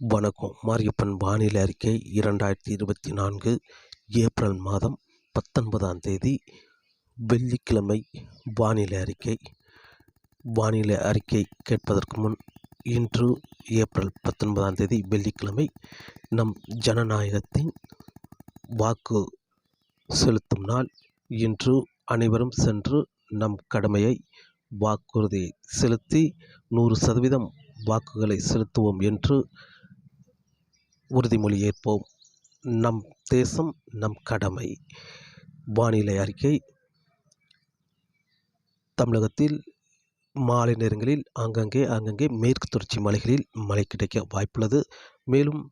வணக்கம். மாரியப்பன் வானிலை அறிக்கை இரண்டாயிரத்தி இருபத்தி நான்கு ஏப்ரல் மாதம் பத்தொன்பதாம் தேதி வெள்ளிக்கிழமை வானிலை அறிக்கை. வானிலை அறிக்கை கேட்பதற்கு முன் இன்று ஏப்ரல் பத்தொன்பதாம் தேதி வெள்ளிக்கிழமை நம் ஜனநாயகத்தின் வாக்கு செலுத்தும் நாள். இன்று அனைவரும் சென்று நம் கடமையை வாக்குறுதியை செலுத்தி நூறு சதவீதம் வாக்குகளை செலுத்துவோம் என்று உறுதிமொழி ஏற்போம். நம் தேசம் நம் கடமை. வானிலை அறிக்கை. தமிழகத்தில் மாலை நேரங்களில் ஆங்கங்கே ஆங்கங்கே மேற்கு தொடர்ச்சி மலைகளில் மழை கிடைக்க வாய்ப்புள்ளது. மேலும்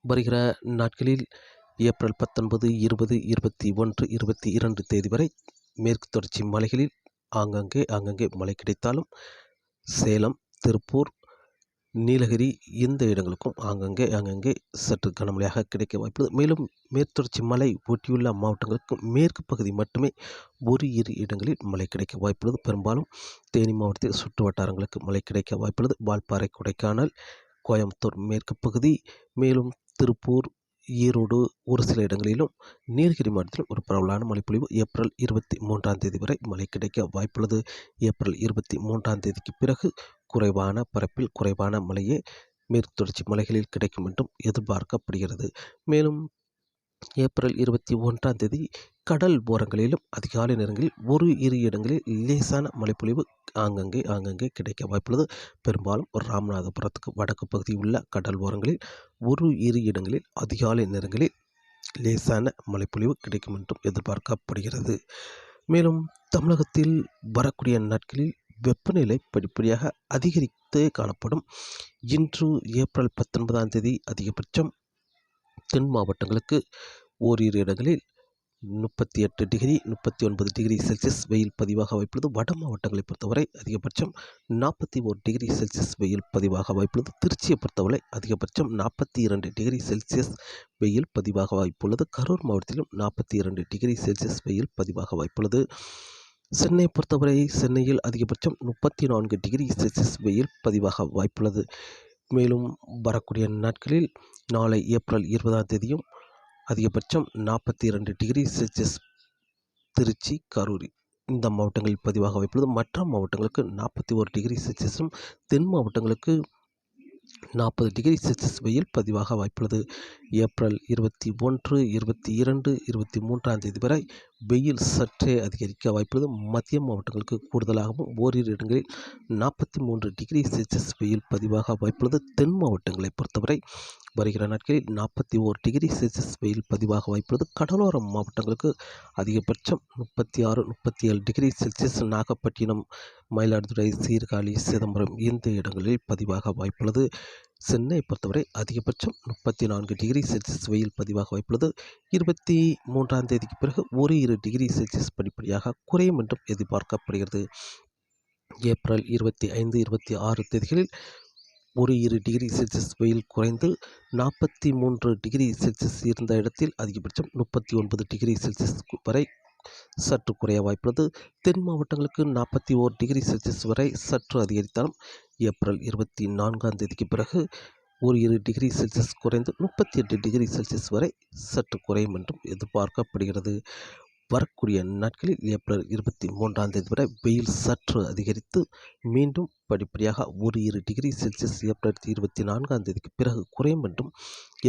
வருகிற நாட்களில் ஏப்ரல் பத்தொன்பது இருபது இருபத்தி ஒன்று இருபத்தி இரண்டு தேதி வரை மேற்கு தொடர்ச்சி மலைகளில் ஆங்காங்கே ஆங்காங்கே மழை கிடைத்தாலும் சேலம் திருப்பூர் நீலகிரி இந்த இடங்களுக்கும் ஆங்கங்கே அங்கங்கே சற்று கனமழையாக கிடைக்க வாய்ப்புள்ளது. மேலும் மேற்தொடர்ச்சி மலை ஒட்டியுள்ள மாவட்டங்களுக்கு மேற்கு பகுதி மட்டுமே ஒரு இரு இடங்களில் மழை கிடைக்க வாய்ப்புள்ளது. பெரும்பாலும் தேனி மாவட்டத்தில் சுற்று வட்டாரங்களுக்கு மழை கிடைக்க வாய்ப்புள்ளது. வால்பாறை கொடைக்கானல் கோயம்புத்தூர் மேற்கு பகுதி மேலும் திருப்பூர் ஈரோடு ஒரு சில இடங்களிலும் நீலகிரி மாவட்டத்தில் ஒரு பரவலான மழைப்பொழிவு ஏப்ரல் இருபத்தி மூன்றாம் தேதி வரை மழை கிடைக்க வாய்ப்புள்ளது. ஏப்ரல் இருபத்தி மூன்றாம் தேதிக்கு பிறகு குறைவான பரப்பில் குறைவான மழையே மேற்கு தொடர்ச்சி மலைகளில் கிடைக்கும் என்றும் எதிர்பார்க்கப்படுகிறது. மேலும் ஏப்ரல் இருபத்தி ஒன்றாம் தேதி கடல் ஓரங்களிலும் அதிகாலை நேரங்களில் ஒரு இரு இடங்களில் லேசான மழைப்பொழிவு ஆங்கங்கே ஆங்கங்கே கிடைக்க வாய்ப்புள்ளது. பெரும்பாலும் ராமநாதபுரத்துக்கு வடக்கு பகுதி உள்ள கடல் ஓரங்களில் ஒரு இரு இடங்களில் அதிகாலை நேரங்களில் லேசான மழைப்பொழிவு கிடைக்கும் என்றும் எதிர்பார்க்கப்படுகிறது. மேலும் தமிழகத்தில் வரக்கூடிய நாட்களில் வெப்பநிலை படிப்படியாக அதிகரித்தே காணப்படும். இன்று ஏப்ரல் பத்தொன்பதாம் தேதி அதிகபட்சம் தென் மாவட்டங்களுக்கு ஓரிரு இடங்களில் முப்பத்தி எட்டு டிகிரி முப்பத்தி ஒன்பது டிகிரி செல்சியஸ் வெயில் பதிவாக வாய்ப்புள்ளது. வட மாவட்டங்களை பொறுத்தவரை அதிகபட்சம் நாற்பத்தி ஒரு டிகிரி செல்சியஸ் வெயில் பதிவாக வாய்ப்புள்ளது. திருச்சியை பொறுத்தவரை அதிகபட்சம் நாற்பத்தி இரண்டு டிகிரி செல்சியஸ் வெயில் பதிவாக வாய்ப்புள்ளது. கரூர் மாவட்டத்திலும் நாற்பத்தி இரண்டு டிகிரி செல்சியஸ் வெயில் பதிவாக வாய்ப்புள்ளது. சென்னை பொறுத்தவரை சென்னையில் அதிகபட்சம் முப்பத்தி நான்கு டிகிரி செல்சியஸ் வெயில் பதிவாக வாய்ப்புள்ளது. மேலும் வரக்கூடிய நாட்களில் நாளை ஏப்ரல் இருபதாம் தேதியும் அதிகபட்சம் நாற்பத்தி இரண்டு டிகிரி செல்சியஸ் திருச்சி கரூர். இந்த மாவட்டங்களில் பதிவாக வாய்ப்புள்ளது மற்ற மாவட்டங்களுக்கு நாற்பத்தி ஒரு டிகிரி செல்சியஸும் தென் மாவட்டங்களுக்கு நாற்பது டிகிரி செல்சியஸ் வெயில் பதிவாக வாய்ப்புள்ளது. ஏப்ரல் இருபத்தி ஒன்று இருபத்தி இரண்டு இருபத்தி மூன்றாம் தேதி வரை வெயில் சற்றே அதிகரிக்க வாய்ப்புள்ளது. மத்திய மாவட்டங்களுக்கு கூடுதலாகவும் ஓரிரு இடங்களில் நாற்பத்தி மூன்று டிகிரி செல்சியஸ் வெயில் பதிவாக வாய்ப்புள்ளது. தென் மாவட்டங்களை பொறுத்தவரை வருகிற நாட்களில் நாற்பத்தி ஓர் டிகிரி செல்சியஸ் வெயில் பதிவாக வாய்ப்புள்ளது. கடலோர மாவட்டங்களுக்கு அதிகபட்சம் முப்பத்தி ஆறு முப்பத்தி ஏழு டிகிரி செல்சியஸ் நாகப்பட்டினம் மயிலாடுதுறை சீர்காழி சிதம்பரம் இந்த இடங்களில் பதிவாக வாய்ப்புள்ளது. சென்னை பொறுத்தவரை அதிகபட்சம் முப்பத்தி நான்கு டிகிரி செல்சியஸ் வெயில் பதிவாக வாய்ப்புள்ளது. இருபத்தி மூன்றாம் தேதிக்கு பிறகு ஒரு இரு டிகிரி செல்சியஸ் படிப்படியாக குறையும் என்றும் எதிர்பார்க்கப்படுகிறது. ஏப்ரல் இருபத்தி ஐந்து இருபத்தி ஆறு தேதிகளில் ஒரு இரு டிகிரி செல்சியஸ் வெயில் குறைந்து நாற்பத்தி மூன்று டிகிரி செல்சியஸ் இருந்த இடத்தில் அதிகபட்சம் முப்பத்தி ஒன்பது டிகிரி செல்சியஸ் வரை சற்று குறைய வாய்ப்புள்ளது. தென் மாவட்டங்களுக்கு நாற்பத்தி ஓர் டிகிரி செல்சியஸ் வரை சற்று அதிகரித்தாலும் ஏப்ரல் இருபத்தி நான்காம் தேதிக்கு பிறகு ஒரு இரு டிகிரி செல்சியஸ் குறைந்து முப்பத்தி எட்டு டிகிரி செல்சியஸ் வரை சற்று குறையும் என்றும் எதிர்பார்க்கப்படுகிறது. வரக்கூடிய நாட்களில் ஏப்ரல் இருபத்தி மூன்றாம் தேதி வரை வெயில் சற்று அதிகரித்து மீண்டும் படிப்படியாக ஒரு இரு டிகிரி செல்சியஸ் ஏப்ரல் இருபத்தி நான்காம் தேதிக்கு பிறகு குறையும் என்றும்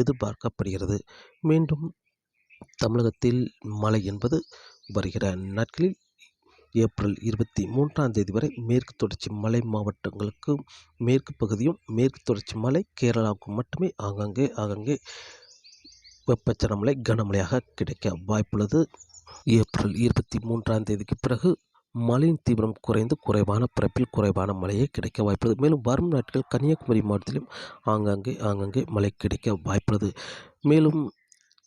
எதிர்பார்க்கப்படுகிறது. மீண்டும் தமிழகத்தில் மழை என்பது வருகிற நாட்களில் ஏப்ரல் இருபத்தி மூன்றாம் தேதி வரை மேற்கு தொடர்ச்சி மலை மாவட்டங்களுக்கு மேற்கு பகுதியும் மேற்கு தொடர்ச்சி மலை கேரளாவுக்கும் மட்டுமே ஆங்காங்கே ஆங்காங்கே வெப்பச்சலமலை கனமழையாக கிடைக்க வாய்ப்புள்ளது. ஏப்ரல் இருபத்தி மூன்றாம் தேதிக்கு பிறகு மழையின் தீவிரம் குறைந்து குறைவான பிறப்பில் குறைவான மழையே கிடைக்க வாய்ப்புள்ளது. மேலும் வரும் நாட்கள் கன்னியாகுமரி மாவட்டத்திலும் ஆங்காங்கே ஆங்காங்கே மழை கிடைக்க வாய்ப்புள்ளது. மேலும்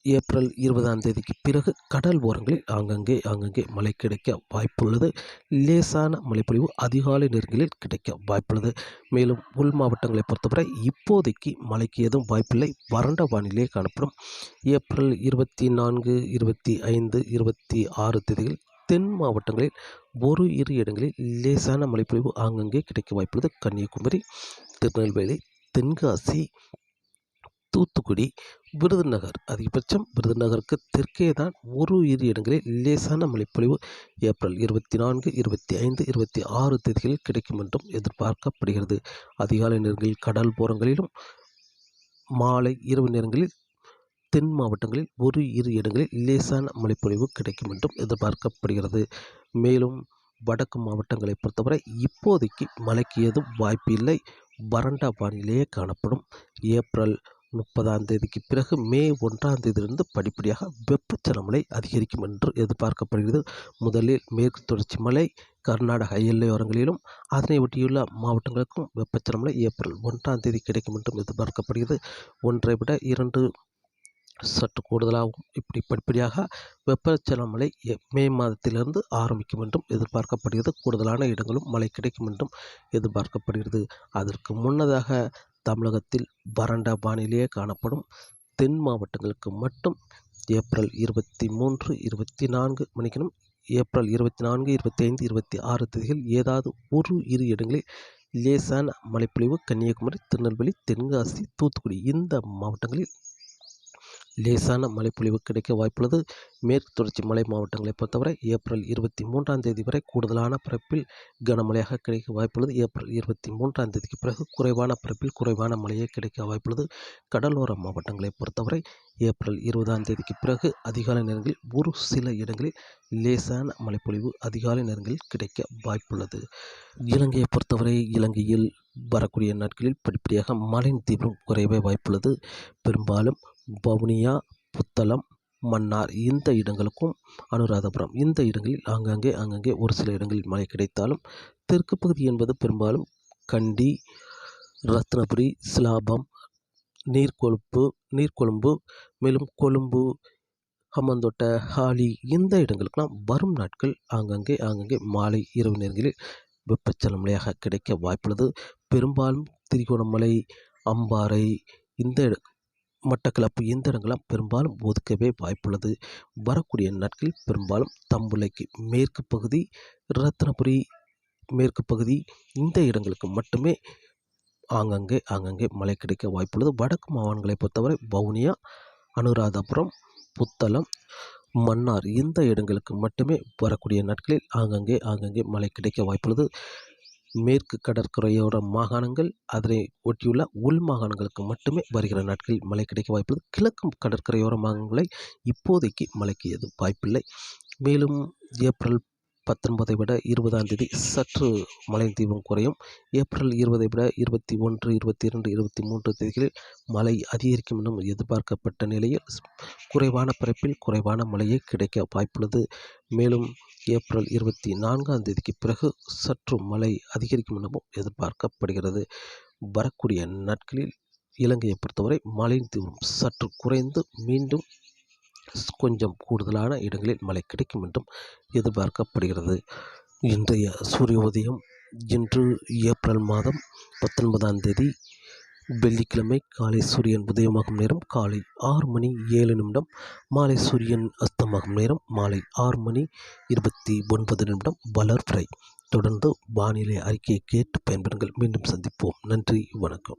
ஏப்ரல் இருபதாம் தேதிக்கு பிறகு கடல் ஓரங்களில் ஆங்கங்கே ஆங்கங்கே மழை கிடைக்க வாய்ப்புள்ளது. லேசான மழைப்பொழிவு அதிகாலை நேரங்களில் கிடைக்க வாய்ப்புள்ளது. மேலும் உள் மாவட்டங்களை பொறுத்தவரை இப்போதைக்கு மழைக்கு எதுவும் வாய்ப்பில்லை. வறண்ட வானிலை காணப்படும். ஏப்ரல் இருபத்தி நான்கு இருபத்தி ஐந்து இருபத்தி ஆறு தேதியில் தென் மாவட்டங்களில் ஒரு இரு இடங்களில் லேசான மழைப்பொழிவு ஆங்கங்கே கிடைக்க வாய்ப்புள்ளது. கன்னியாகுமரி திருநெல்வேலி தென்காசி தூத்துக்குடி விருதுநகர். அதிகபட்சம் விருதுநகருக்கு தெற்கே தான் ஒரு இரு இடங்களில் லேசான மழைப்பொழிவு ஏப்ரல் இருபத்தி நான்கு இருபத்தி ஐந்து இருபத்தி ஆறு தேதிகளில் கிடைக்கும் என்றும் எதிர்பார்க்கப்படுகிறது. அதிகாலை நேரங்களில் கடல் போரங்களிலும் மாலை இரவு நேரங்களில் தென் மாவட்டங்களில் ஒரு இரு இடங்களில் லேசான மழைப்பொழிவு கிடைக்கும் என்றும் எதிர்பார்க்கப்படுகிறது. மேலும் வடக்கு மாவட்டங்களை பொறுத்தவரை இப்போதைக்கு மழைக்கு ஏதும் வாய்ப்பு இல்லை வறண்ட வானிலையே காணப்படும். ஏப்ரல் முப்பதாம் தேதிக்கு பிறகு மே ஒன்றாம் தேதியிலிருந்து படிப்படியாக வெப்பச்சலமலை அதிகரிக்கும் என்று எதிர்பார்க்கப்படுகிறது. முதலில் மேற்கு தொடர்ச்சி மலை கர்நாடக எல்லையோரங்களிலும் அதனை ஒட்டியுள்ள மாவட்டங்களுக்கும் வெப்பச்சலமலை ஏப்ரல் ஒன்றாம் தேதி கிடைக்கும் என்றும் எதிர்பார்க்கப்படுகிறது. ஒன்றை விட இரண்டு சற்று கூடுதலாகவும் இப்படி படிப்படியாக வெப்பச்சலமலை மே மாதத்திலிருந்து ஆரம்பிக்கும் என்றும் எதிர்பார்க்கப்படுகிறது. கூடுதலான இடங்களும் மழை கிடைக்கும் என்றும் எதிர்பார்க்கப்படுகிறது. அதற்கு முன்னதாக தமிழகத்தில் வறண்ட வானிலையே காணப்படும். தென் மாவட்டங்களுக்கு மட்டும் ஏப்ரல் இருபத்தி மூன்று இருபத்தி நான்கு மணிக்கணும் ஏப்ரல் இருபத்தி நான்கு இருபத்தி ஐந்து இருபத்தி ஆறு தேதிகள் ஏதாவது ஒரு இரு இடங்களில் லேசான மழைப்பொழிவு கன்னியாகுமரி திருநெல்வேலி தென்காசி தூத்துக்குடி இந்த மாவட்டங்களில் லேசான மழைப்பொழிவு கிடைக்க வாய்ப்புள்ளது. மேற்கு தொடர்ச்சி மலை மாவட்டங்களை பொறுத்தவரை ஏப்ரல் இருபத்தி மூன்றாம் தேதி வரை கூடுதலான பரப்பில் கனமழையாக கிடைக்க வாய்ப்புள்ளது. ஏப்ரல் இருபத்தி மூன்றாம் தேதிக்கு பிறகு குறைவான பரப்பில் குறைவான மழையே கிடைக்க வாய்ப்புள்ளது. கடலோர மாவட்டங்களை பொறுத்தவரை ஏப்ரல் இருபதாம் தேதிக்கு பிறகு அதிகாலை நேரங்களில் ஒரு சில இடங்களில் லேசான மழைப்பொழிவு அதிகாலை நேரங்களில் கிடைக்க வாய்ப்புள்ளது. இலங்கையை பொறுத்தவரை இலங்கையில் வரக்கூடிய நாட்களில் படிப்படியாக மழையின் தீவிரம் குறையவே வாய்ப்புள்ளது. பெரும்பாலும் வவுனியா புத்தளம் மன்னார் இந்த இடங்களுக்கும் அனுராதபுரம். இந்த இடங்களில் ஆங்காங்கே ஆங்காங்கே ஒரு சில இடங்களில் மழை கிடைத்தாலும் தெற்கு பகுதி என்பது பெரும்பாலும் கண்டி ரத்னபுரி சிலாபம் நீர்கொழுப்பு நீர்கொழும்பு மேலும் கொழும்பு ஹம்மந்தோட்ட ஹாலி இந்த இடங்களுக்கெல்லாம் வரும் நாட்கள் ஆங்காங்கே ஆங்காங்கே மாலை இரவு நேரங்களில் வெப்பச்சலம் மழையாக கிடைக்க வாய்ப்புள்ளது. பெரும்பாலும் திரிகோணமலை அம்பாறை இந்த மட்டக்களப்பு இயந்திரங்களாம் பெரும்பாலும் ஒதுக்கவே வாய்ப்புள்ளது. வரக்கூடிய நாட்களில் பெரும்பாலும் தம்புலைக்கு மேற்கு பகுதி ரத்னபுரி மேற்கு பகுதி இந்த இடங்களுக்கு மட்டுமே ஆங்கங்கே ஆங்கங்கே மழை கிடைக்க வாய்ப்புள்ளது. வடக்கு மாவட்டங்களை பொறுத்தவரை வவுனியா அனுராதபுரம் புத்தளம் மன்னார் இந்த இடங்களுக்கு மட்டுமே வரக்கூடிய நாட்களில் ஆங்கங்கே ஆங்கங்கே மழை கிடைக்க வாய்ப்புள்ளது. மேற்கு கடற்கரையோர மாகாணங்கள் அதனை ஒட்டியுள்ள உள் மாகாணங்களுக்கு மட்டுமே வருகிற நாட்களில் மழை கிடைக்க வாய்ப்புள்ளது கிழக்கு கடற்கரையோர மாகாணங்களை இப்போதைக்கு மழைக்கு எதுவும் வாய்ப்பில்லை. மேலும் ஏப்ரல் பத்தொன்பதை விட இருபதாம் தேதி சற்று மழை தீவிரம் குறையும். ஏப்ரல் இருபதை விட இருபத்தி ஒன்று இருபத்தி இரண்டு இருபத்தி மூன்று தேதிகளில் மழை அதிகரிக்கும் எனவும் எதிர்பார்க்கப்பட்ட நிலையில் குறைவான பரப்பில் குறைவான மழையே கிடைக்க வாய்ப்புள்ளது. மேலும் ஏப்ரல் இருபத்தி நான்காம் தேதிக்கு பிறகு சற்று மழை அதிகரிக்கும் எனவும் எதிர்பார்க்கப்படுகிறது. வரக்கூடிய நாட்களில் இலங்கையை பொறுத்தவரை மழையின் தீவிரம் சற்று குறைந்து மீண்டும் கொஞ்சம் கூடுதலான இடங்களில் மழை கிடைக்கும் என்றும் எதிர்பார்க்கப்படுகிறது. இன்றைய சூரிய உதயம் இன்று ஏப்ரல் மாதம் பத்தொன்பதாம் தேதி வெள்ளிக்கிழமை காலை சூரியன் உதயமாகும் நேரம் காலை ஆறு மணி ஏழு நிமிடம் மாலை சூரியன் அஸ்தமாகும் நேரம் மாலை ஆறு மணி இருபத்தி ஒன்பது நிமிடம். வளர்பிறை. தொடர்ந்து வானிலை அறிக்கையை கேட்டு பயன்பெறுங்கள். மீண்டும் சந்திப்போம். நன்றி. வணக்கம்.